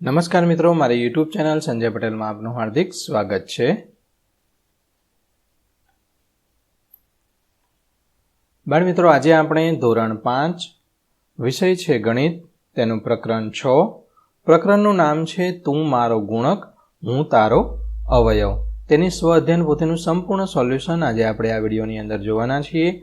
નમસ્કાર મિત્રો, મારી યુટ્યુબ ચેનલ સંજય પટેલમાં આપનું હાર્દિક સ્વાગત છે. બાળ મિત્રો, આજે આપણે ધોરણ પાંચ, વિષય છે ગણિત, તેનું પ્રકરણ છ. પ્રકરણનું નામ છે, તું મારો ગુણક, હું તારો અવયવ. તેની સ્વ અધ્યયન પોતેનું સંપૂર્ણ સોલ્યુશન આજે આપણે આ વિડીયોની અંદર જોવાના છીએ.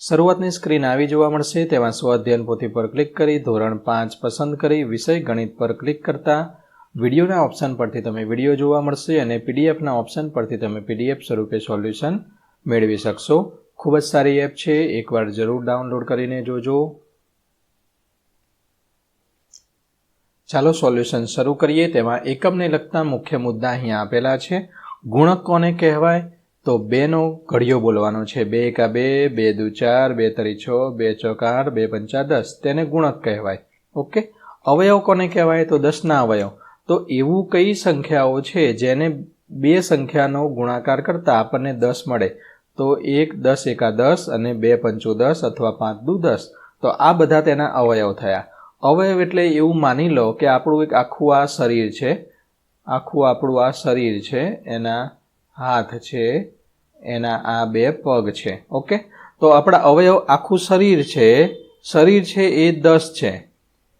શરૂઆતની સ્ક્રીન આવી જોવા મળશે તેમાં સ્વ અધ્યયન પોથી પર ક્લિક કરી ધોરણ પાંચ પસંદ કરી વિષય ગણિત પર ક્લિક કરતા વિડીયોના ઓપ્શન પરથી તમે વીડિયો જોવા મળશે અને પીડીએફના ઓપ્શન પરથી તમે પીડીએફ સ્વરૂપે સોલ્યુશન મેળવી શકશો. ખૂબ જ સારી એપ છે. એકવાર જરૂર ડાઉનલોડ કરીને જોજો. ચાલો સોલ્યુશન શરૂ કરીએ. તેમાં એકમને લગતા મુખ્ય મુદ્દા અહીંયા આપેલા છે. ગુણક કોને કહેવાય તો બેનો ઘડિયો બોલવાનો છે. બે એકા બે બે દુ ચાર, બે તરી છ, બે ચોક આઠ, બે પંચા દસ. તેને ગુણક કહેવાય. ઓકે? અવયવ કોને કહેવાય? તો દસના અવયવ. તો એવું કઈ સંખ્યાઓ છે જેને બે સંખ્યાનો ગુણાકાર કરતાં આપણને દસ મળે? તો એક દસ એકા દસ અને બે પંચો દસ અથવા પાંચ દુ દસ. તો આ બધા તેના અવયવ થયા. અવયવ એટલે એવું માની લો કે આપણું એક આખું આ શરીર છે. આખું આપણું આ શરીર છે. એના હાથ છે. એના આ બે પગ છે, ઓકે? તો આપણા અવયવ આખું શરીર છે. શરીર છે એ દસ છે.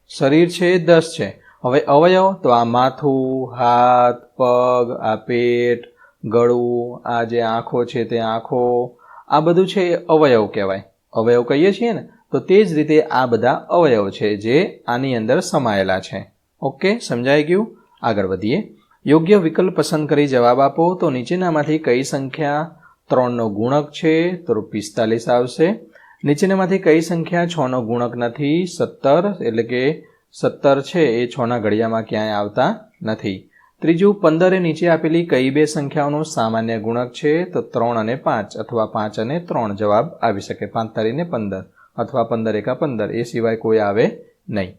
શરીર છે એ દસ છે. હવે અવયવ, તો આ માથું, હાથ, પગ, આ પેટ, ગળું, આ જે આંખો છે તે આંખો, આ બધું છે એ અવયવ કહેવાય. અવયવ કહીએ છીએ ને, તો તે જ રીતે આ બધા અવયવ છે જે આની અંદર સમાયેલા છે. ઓકે? સમજાઈ ગયું? આગળ વધીએ. યોગ્ય વિકલ્પ પસંદ કરી જવાબ આપો. તો નીચેનામાંથી કઈ સંખ્યા ત્રણનો ગુણક છે તો પિસ્તાલીસ આવશે. નીચેનામાંથી કઈ સંખ્યા છનો ગુણક નથી? સત્તર, એટલે કે સત્તર છે એ છના ઘડિયામાં ક્યાંય આવતા નથી. ત્રીજું, પંદરે નીચે આપેલી કઈ બે સંખ્યાઓનો સામાન્ય ગુણક છે? તો ત્રણ અને પાંચ, અથવા પાંચ અને ત્રણ જવાબ આવી શકે. પાંચ ને પંદર, અથવા પંદર એકા પંદર, એ સિવાય કોઈ આવે નહીં.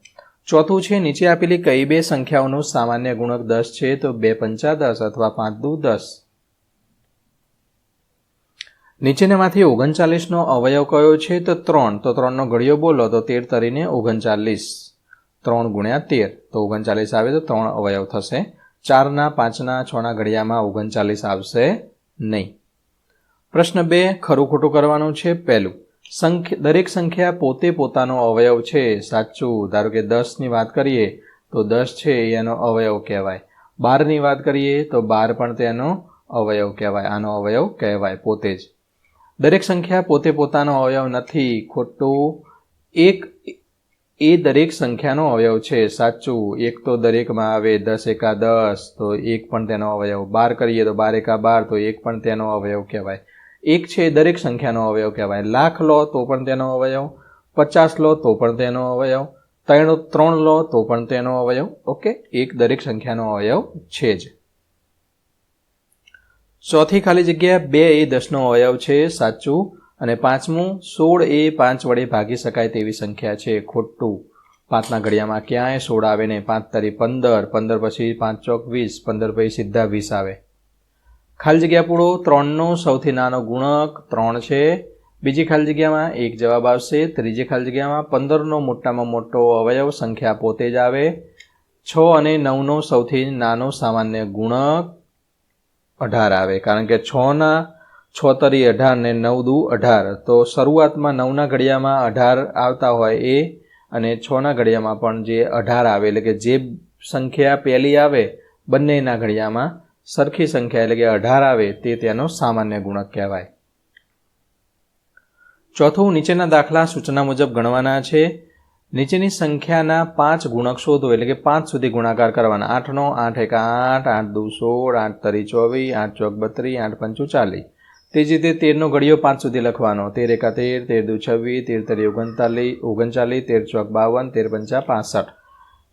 ચોથું છે, નીચે આપેલી કઈ બે સંખ્યાઓનો સામાન્ય ગુણક દસ છે તો બે પંચા દસ, અથવા પાંચ દુ દસ. નીચેનામાંથી ઓગણચાલીસનો અવયવ કયો છે? તો ત્રણ. તો ત્રણનો ઘડિયો બોલો, તો તેર તરીને ઓગણચાલીસ. ત્રણ ગુણ્યા તેર. તો ઓગણચાલીસ આવે તો ત્રણ અવયવ થશે. ચારના, પાંચના, છના ઘડિયામાં ઓગણચાલીસ આવશે નહીં. પ્રશ્ન બે, ખરું ખોટું કરવાનું છે? પહેલું. સંખ્યા, દરેક સંખ્યા પોતે પોતાનો અવયવ છે. સાચું. ધારો કે દસની વાત કરીએ, તો દસ છે, એનો અવયવ કહેવાય. બારની વાત કરીએ, તો બાર પણ તેનો અવયવ કહેવાય. આનો અવયવ કહેવાય પોતે જ. દરેક સંખ્યા પોતે પોતાનો અવયવ નથી. ખોટું એક એ દરેક સંખ્યાનો અવયવ છે. સાચું, એક તો દરેકમાં આવે, દસ એકા દસ, તો એક પણ તેનો અવયવ. બાર કરીએ તો બાર એકા બાર, તો એક પણ તેનો અવયવ કહેવાય. એક છે દરેક સંખ્યાનો અવયવ કહેવાય. લાખ લો તો પણ તેનો અવયવ. પચાસ લો તો પણ તેનો અવયવ. ત્રણ ત્રણ લો તો પણ તેનો અવયવ. ઓકે? એક દરેક સંખ્યાનો અવયવ છે જ. ચોથી ખાલી જગ્યા બે એ દસનો અવયવ છે, સાચું. અને પાંચમું, સોળ એ પાંચ વડે ભાગી શકાય તેવી સંખ્યા છે, ખોટું. પાંચના ઘડિયામાં ક્યાંય સોળ આવે ને પાંચ તારી પંદર પંદર પછી પાંચ ચોક વીસ, પંદર પછી સીધા વીસ આવે. ખાલી જગ્યા પૂરો ત્રણનો સૌથી નાનો ગુણક ત્રણ છે. બીજી ખાલી જગ્યામાં એક જવાબ આવશે, ત્રીજી ખાલી જગ્યામાં પંદરનો મોટામાં મોટો અવયવ સંખ્યા પોતે જ આવે. છ અને નવનો સૌથી નાનો સામાન્ય ગુણક અઢાર આવે. કારણ કે છના છ તરી અઢાર ને નવ દુ અઢાર. તો શરૂઆતમાં નવના ઘડિયામાં અઢાર આવતા હોય એ અને છના ઘડિયામાં પણ જે અઢાર આવે, એટલે કે જે સંખ્યા પહેલી આવે, બંનેના ઘડિયામાં સરખી સંખ્યા, એટલે કે અઢાર આવે, તે તેનો સામાન્ય ગુણક કહેવાય. ચોથું, નીચેના દાખલા સૂચના મુજબ ગણવાના છે. નીચેની સંખ્યાના પાંચ ગુણક શોધો એટલે કે પાંચ સુધી ગુણાકાર કરવાના. આઠનો આઠ એક આઠ આઠ દુ સોળ, આઠ તરી ચોવીસ, આઠ ચોક બત્રીસ, આઠ પંચો ચાલીસ તે જ રીતે તેરનો ઘડીઓ પાંચ સુધી લખવાનો. તેર એકા તેર તેર દુ છવ્વીસ, તેર તરી ઓગણતાલીસ, ઓગણચાલીસ, તેર ચોક બાવન, તેર પંચા પાસઠ.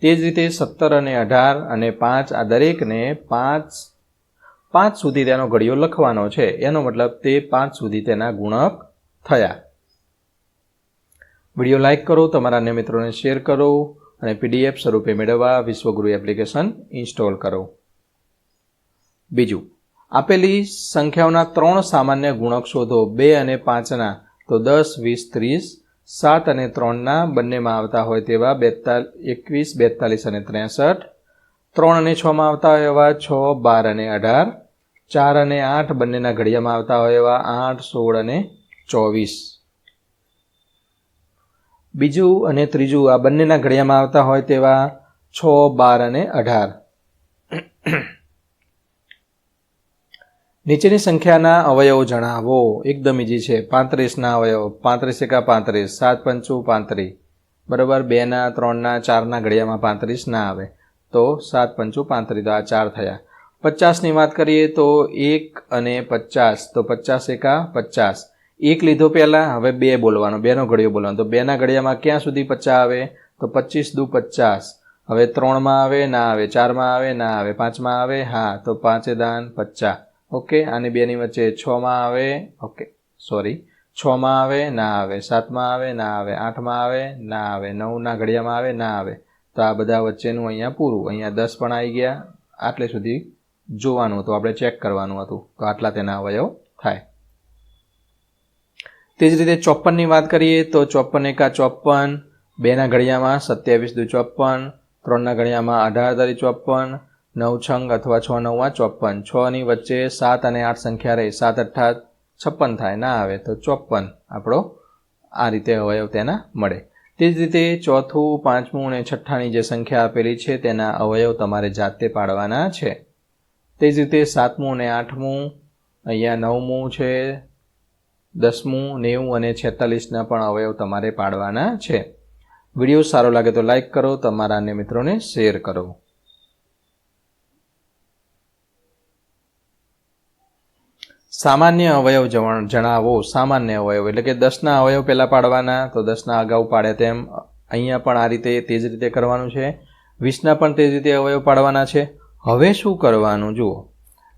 તે જ રીતે સત્તર અને અઢાર અને પાંચ આ દરેકને પાંચ પાંચ સુધી તેનો ઘડીઓ લખવાનો છે. એનો મતલબ તે પાંચ સુધી તેના ગુણક થયા. વીડિયો લાઇક કરો, તમારા મિત્રોને શેર કરો અને પીડીએફ સ્વરૂપે મેળવવા વિશ્વગુરુ એપ્લિકેશન ઇન્સ્ટોલ કરો. બીજું, આપેલી સંખ્યાઓના ત્રણ સામાન્ય ગુણક શોધો બે અને પાંચના, તો દસ, વીસ, ત્રીસ, સાત અને ત્રણના બંનેમાં આવતા હોય તેવા બેતાલ, એકવીસ, બેતાલીસ અને ત્રેસઠ, ત્રણ અને છમાં આવતા હોય એવા છ, બાર અને અઢાર, ચાર અને આઠ બંનેના ઘડિયામાં આવતા હોય એવા આઠ, સોળ અને ચોવીસ. બીજું અને ત્રીજું આ બંનેના ઘડિયામાં આવતા હોય તેવા છ, બાર અને અઢાર. નીચેની સંખ્યાના અવયવો જણાવો. એકદમ ઇઝી છે. પાંત્રીસના અવયવ. પાંત્રીસ એકા પાંત્રીસ. સાત પંચું પાંત્રીસ બરાબર? બેના, ત્રણના, ચારના ઘડિયામાં પાંત્રીસ ના આવે. તો સાત પંચું પાંત્રીસ તો આ ચાર થયા. પચાસની વાત કરીએ તો એક અને પચાસ. તો પચાસ એકા પચાસ. એક લીધો પહેલાં, હવે બે બોલવાનો, બેનો ઘડિયો બોલવાનો. તો બેના ઘડિયામાં ક્યાં સુધી પચાસ આવે? તો પચીસ દુ પચાસ હવે ત્રણમાં આવે, ના આવે. ચારમાં આવે, ના આવે. પાંચમાં આવે, હા. તો પાંચે દાન પચાસ ઓકે? આની બેની વચ્ચે છમાં આવે, ઓકે. સોરી. છમાં આવે, ના આવે. સાતમાં આવે, ના આવે. આઠમાં આવે, ના આવે. નવના ઘડિયામાં આવે, ના આવે. તો આ બધા વચ્ચેનું અહીંયા પૂરું. અહીંયા દસ પણ આવી ગયા. આટલે સુધી જોવાનું હતું. આપણે ચેક કરવાનું હતું. તો આટલા તેના અવયવ થાય. તે જ રીતે ચોપ્પનની વાત કરીએ તો ચોપ્પન એકા ચોપ્પન, બેના ઘડિયામાં સત્યાવીસ દુ ચોપ્પન, ત્રણના ઘડિયામાં અઢાર તારી ચોપ્પન, નવ છંગ અથવા છ નવમાં ચોપ્પન. છની વચ્ચે સાત અને આઠ સંખ્યા રહે. સાત અઠ્ઠા છપ્પન થાય. ના આવે તો ચોપ્પન આપણો આ રીતે અવયવ તેના મળે. તે જ રીતે ચોથું, પાંચમું અને છઠ્ઠાની જે સંખ્યા આપેલી છે તેના અવયવ તમારે જાતે પાડવાના છે. તે જ રીતે સાતમું અને આઠમું, અહીંયા નવમું છે દસમું, નેવું અને છેતાલીસના પણ અવયવ તમારે પાડવાના છે. વીડિયો સારો લાગે તો લાઇક કરો, તમારા અન્ય મિત્રોને શેર કરો. સામાન્ય અવયવ જણાવો, સામાન્ય અવયવ, એટલે કે દસના અવયવ પહેલાં પાડવાના, તો દસના અગાઉ પાડે તેમ, અહીંયા પણ આ રીતે તે જ રીતે કરવાનું છે. વીસના પણ તે જ રીતે અવયવ પાડવાના છે. હવે શું કરવાનું? જુઓ,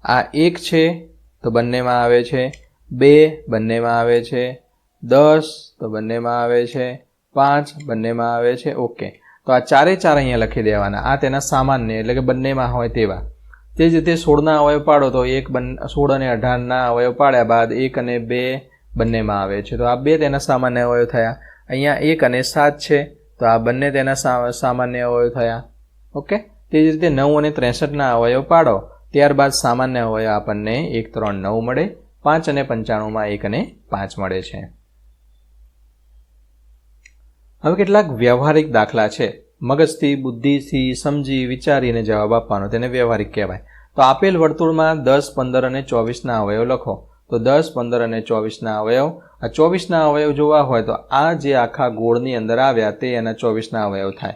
આ એક છે, તો બંનેમાં આવે છે. બે બંનેમાં આવે છે. દસ તો બંનેમાં આવે છે. પાંચ બંનેમાં આવે છે. ઓકે. તો આ ચારે ચાર અહીંયા લખી દેવાના. આ તેના સામાન્ય એટલે કે બંનેમાં હોય તેવા. તે જ રીતે સોળના અવયવ પાડો તો એક બન, સોળ અને અઢારના અવયવ પાડ્યા બાદ એક અને બે બંનેમાં આવે છે. તો આ બે તેના સામાન્ય અવયવ થયા. અહીંયા એક અને સાત છે. તો આ બંને તેના સામાન્ય અવયવ થયા. ઓકે? તે જ રીતે નવ અને ત્રેસઠના અવયવ પાડો. ત્યારબાદ સામાન્ય અવયવ આપણને એક, ત્રણ, નવ મળે. પાંચ અને પંચાણુંમાં એક અને પાંચ મળે છે. હવે કેટલાક વ્યવહારિક દાખલા છે. મગજથી, બુદ્ધિથી, સમજી, વિચારીને જવાબ આપવાનો, તેને વ્યવહારિક કહેવાય. તો આપેલ વર્તુળમાં દસ, પંદર અને ચોવીસના અવયવ લખો. તો દસ, પંદર અને ચોવીસના અવયવ. આ ચોવીસના અવયવ જોવા હોય તો આ જે આખા ગોળની અંદર આવ્યા તે એના ચોવીસના અવયવ થાય.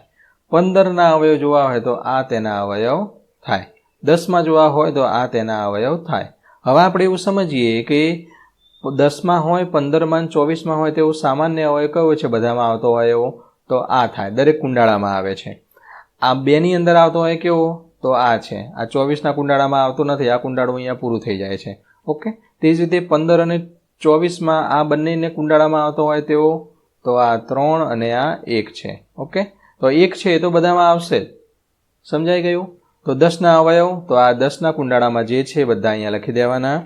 પંદરના અવયવ જોવા હોય તો આ તેના અવયવ થાય. દસમાં જોવા હોય તો આ તેના અવયવ થાય. હવે આપણે એવું સમજીએ કે દસમાં હોય, પંદરમાં ચોવીસમાં હોય તેવું સામાન્ય હોય કયો છે? બધામાં આવતો હોય એવો. તો આ થાય. દરેક કુંડાળામાં આવે છે. આ બેની અંદર આવતો હોય કેવો? તો આ છે. આ ચોવીસના કુંડાળામાં આવતો નથી. આ કુંડાળું અહીંયા પૂરું થઈ જાય છે. ઓકે? તે જ રીતે પંદર અને ચોવીસમાં આ બંનેને કુંડાળામાં આવતો હોય તેવો. તો આ ત્રણ અને આ એક છે. ઓકે? તો એક છે એ તો બધામાં આવશે જ. સમજાઈ ગયું? તો દસના અવયવ, તો આ દસના કુંડાળામાં જે છે બધા અહીંયા લખી દેવાના.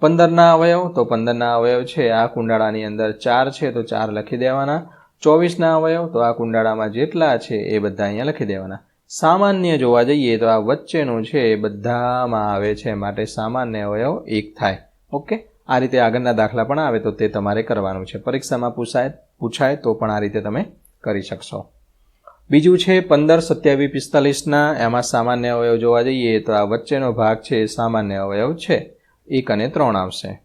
પંદરના અવયવ, તો પંદરના અવયવ છે, આ કુંડાળાની અંદર ચાર છે, તો ચાર લખી દેવાના. ચોવીસના અવયવ, તો આ કુંડાળામાં જેટલા છે એ બધા અહીંયા લખી દેવાના. સામાન્ય જોવા જઈએ તો આ વચ્ચેનું છે એ બધામાં આવે છે, માટે સામાન્ય અવયવ એક થાય. ઓકે? આ રીતે આગળના દાખલા પણ આવે, તો તે તમારે કરવાનું છે. પરીક્ષામાં પૂછાય પૂછાય તો પણ આ રીતે તમે કરી શકશો. બીજું છે પંદર સત્યાવીસ પિસ્તાલીસના, એમાં સામાન્ય અવયવ જોવા જઈએ તો આ વચ્ચેનો ભાગ છે, સામાન્ય અવયવ છે. એક અને ત્રણ આવશે.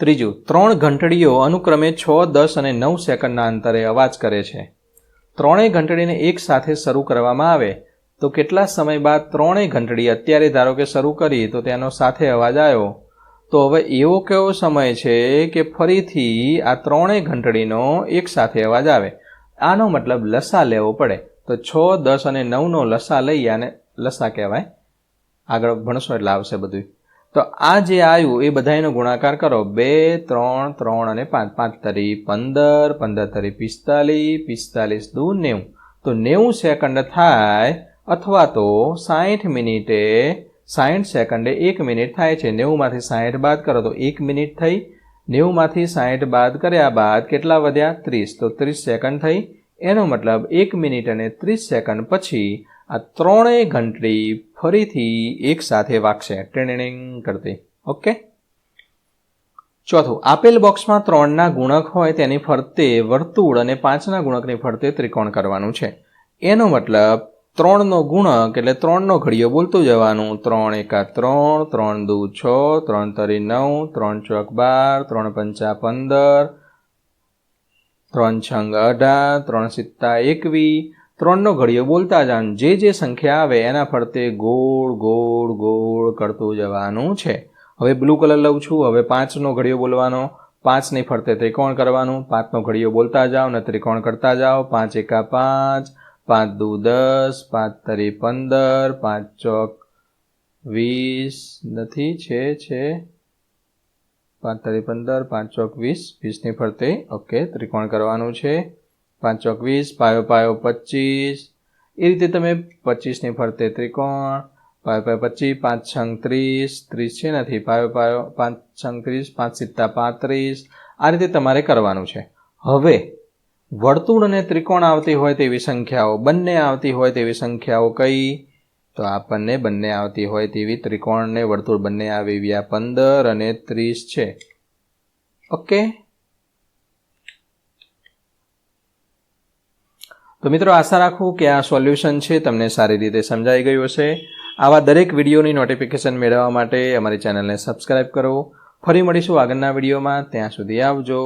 ત્રીજું, ત્રણ ઘંટડીઓ અનુક્રમે છ, દસ અને નવ સેકન્ડના અંતરે અવાજ કરે છે. ત્રણેય ઘંટડીને એક સાથે શરૂ કરવામાં આવે. તો કેટલા સમય બાદ ત્રણેય ઘંટડી અત્યારે ધારો કે શરૂ કરી, તો તેનો સાથે અવાજ આવ્યો. તો હવે એવો કેવો સમય છે કે ફરીથી આ ત્રણેય ઘંટડીનો એક સાથે અવાજ આવે. આનો મતલબ લસા લેવો પડે. તો છ, દસ અને નવનો લસા લઈ અને લસા કહેવાય. આગળ ભણશો એટલે આવશે બધું તો આ જે આવ્યું એ બધાનો ગુણાકાર કરો. બે, ત્રણ ત્રણ અને પાંચ. પાંચ તરી પંદર પંદર તરી પિસ્તાલીસ પિસ્તાલીસ દુ નેવું. તો નેવું સેકન્ડ થાય અથવા તો સાઠ મિનિટે સાઠ સેકન્ડે એક મિનિટ થાય છે. નેવુંમાંથી સાઠ બાદ કરો તો એક મિનિટ થઈ નેવુંમાંથી સાઠ બાદ કર્યા બાદ કેટલા વધ્યા? ત્રીસ. તો ત્રીસ સેકન્ડ થઈ. એનો મતલબ એક મિનિટ અને ત્રીસ સેકન્ડ પછી આ ત્રણેય ઘંટડી ફરીથી એક સાથે વાગશે. ટ્રેનિંગ કરતી. ઓકે? ચોથું. આપેલ બોક્સમાં ત્રણના ગુણક હોય તેની ફરતે વર્તુળ અને પાંચના ગુણકની ફરતે ત્રિકોણ કરવાનું છે. એનો મતલબ ત્રણનો ગુણક એટલે ત્રણનો ઘડિયો બોલતું જવાનું. ત્રણ એકા ત્રણ ત્રણ દુ છ, ત્રણ તરી નવ, ત્રણ ચોક બાર, ત્રણ પંચા પંદર, ત્રણ છંગ અઢાર, ત્રણ સિત્તા એકવી. ત્રણનો ઘડિયો બોલતા જવાનું જે જે સંખ્યા આવે એના ફરતે ગોળ ગોળ ગોળ કરતું જવાનું છે. હવે બ્લુ કલર લઉં છું. હવે પાંચનો ઘડિયો બોલવાનો. પાંચની ફરતે ત્રિકોણ કરવાનું. પાંચનો ઘડિયો બોલતા જાઓ ને ત્રિકોણ કરતા જાઓ. પાંચ એકા પાંચ. પાંચ દુ દસ, પાંચ તરી પંદર, પાંચ ચોક વીસ. નથી, છે છે. પાંચ તરી પંદર, પાંચ ચોક વીસ. વીસની ફરતે, ઓકે, ત્રિકોણ કરવાનું છે. પાંચ ચોક વીસ, પાયો પાયો પચીસ એ રીતે તમે પચીસની ફરતે ત્રિકોણ, પાયો પાયો પચીસ પાંચ છંગ ત્રીસ. ત્રીસ છે નથી, પાયો પાયો, પાંચ છંગ ત્રીસ, પાંચ સિત્તા પાંત્રીસ. આ રીતે તમારે કરવાનું છે. હવે વર્તુળ અને ત્રિકોણ આવતી હોય તેવી સંખ્યાઓ, બંને આવતી હોય તેવી સંખ્યાઓ કઈ? તો આપણને બંને આવતી હોય તેવી ત્રિકોણ ને વર્તુળ બંને આવી આ પંદર અને ત્રીસ છે. ઓકે? તો મિત્રો આશા રાખું કે આ સોલ્યુશન છે, તમને સારી રીતે સમજાઈ ગયું હશે. આવા દરેક વિડીયોની નોટિફિકેશન મેળવવા માટે અમારી ચેનલને સબસ્ક્રાઈબ કરો. ફરી મળીશું આગળના વિડીયોમાં. ત્યાં સુધી આવજો.